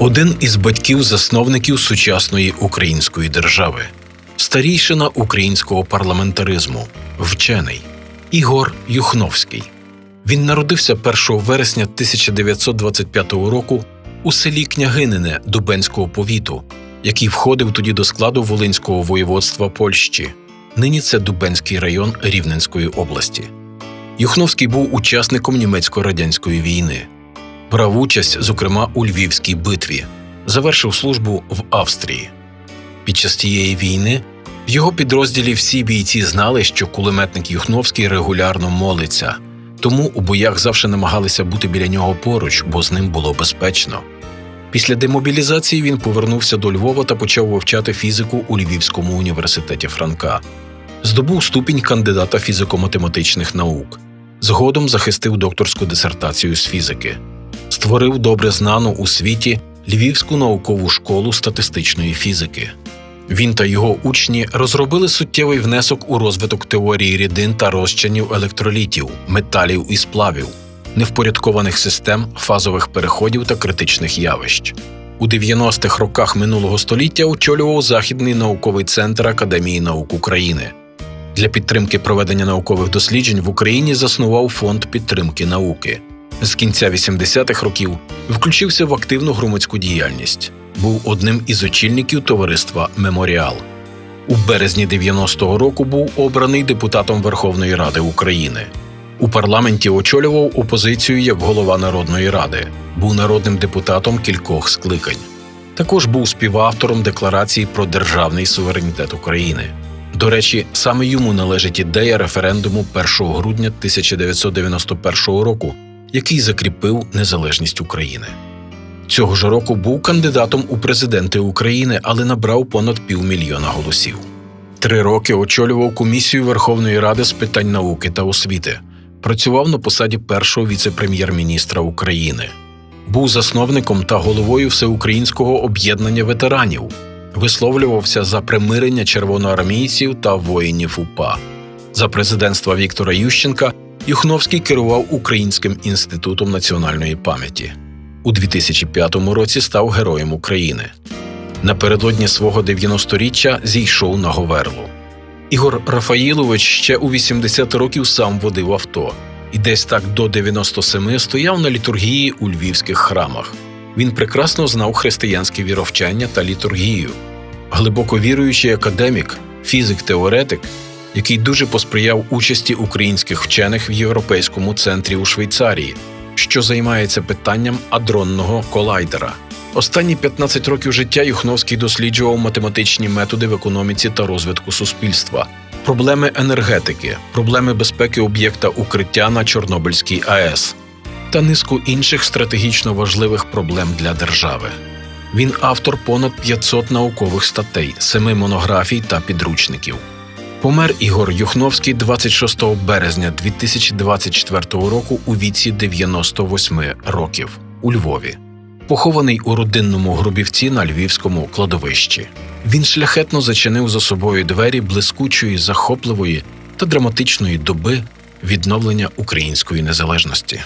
один із батьків-засновників сучасної української держави, старійшина українського парламентаризму, вчений Ігор Юхновський. Він народився 1 вересня 1925 року у селі Княгинине Дубенського повіту, який входив тоді до складу Волинського воєводства Польщі. Нині це Дубенський район Рівненської області. Юхновський був учасником німецько-радянської війни, брав участь, зокрема, у Львівській битві, завершив службу в Австрії. Під час тієї війни в його підрозділі всі бійці знали, що кулеметник Юхновський регулярно молиться, тому у боях завжди намагалися бути біля нього поруч, бо з ним було безпечно. Після демобілізації він повернувся до Львова та почав вивчати фізику у Львівському університеті Франка. Здобув ступінь кандидата фізико-математичних наук. Згодом захистив докторську дисертацію з фізики. Створив добре знану у світі Львівську наукову школу статистичної фізики. Він та його учні розробили суттєвий внесок у розвиток теорії рідин та розчинів електролітів, металів і сплавів, невпорядкованих систем, фазових переходів та критичних явищ. У 90-х роках минулого століття очолював Західний науковий центр Академії наук України. Для підтримки проведення наукових досліджень в Україні заснував фонд підтримки науки. З кінця 80-х років включився в активну громадську діяльність. Був одним із очільників товариства Меморіал. У березні 90-го року був обраний депутатом Верховної Ради України. У парламенті очолював опозицію як голова Народної Ради, був народним депутатом кількох скликань. Також був співавтором декларації про державний суверенітет України. До речі, саме йому належить ідея референдуму 1 грудня 1991 року, який закріпив незалежність України. Цього ж року був кандидатом у президенти України, але набрав понад півмільйона голосів. Три роки очолював комісію Верховної Ради з питань науки та освіти. Працював на посаді першого віце-прем'єр-міністра України. Був засновником та головою Всеукраїнського об'єднання ветеранів, висловлювався за примирення червоноармійців та воїнів УПА. За президентства Віктора Ющенка Юхновський керував Українським інститутом національної пам'яті. У 2005 році став Героєм України. Напередодні свого 90-річчя зійшов на Говерлу. Ігор Рафаїлович ще у 80 років сам водив авто і десь так до 97 стояв на літургії у львівських храмах. Він прекрасно знав християнське віровчання та літургію. Глибоко віруючий академік, фізик-теоретик, який дуже посприяв участі українських вчених в Європейському центрі у Швейцарії, що займається питанням адронного колайдера. Останні 15 років життя Юхновський досліджував математичні методи в економіці та розвитку суспільства, проблеми енергетики, проблеми безпеки об'єкта укриття на Чорнобильській АЕС та низку інших стратегічно важливих проблем для держави. Він автор понад 500 наукових статей, семи монографій та підручників. Помер Ігор Юхновський 26 березня 2024 року у віці 98 років у Львові, похований у родинному грубівці на львівському кладовищі. Він шляхетно зачинив за собою двері блискучої, захопливої та драматичної доби відновлення української незалежності.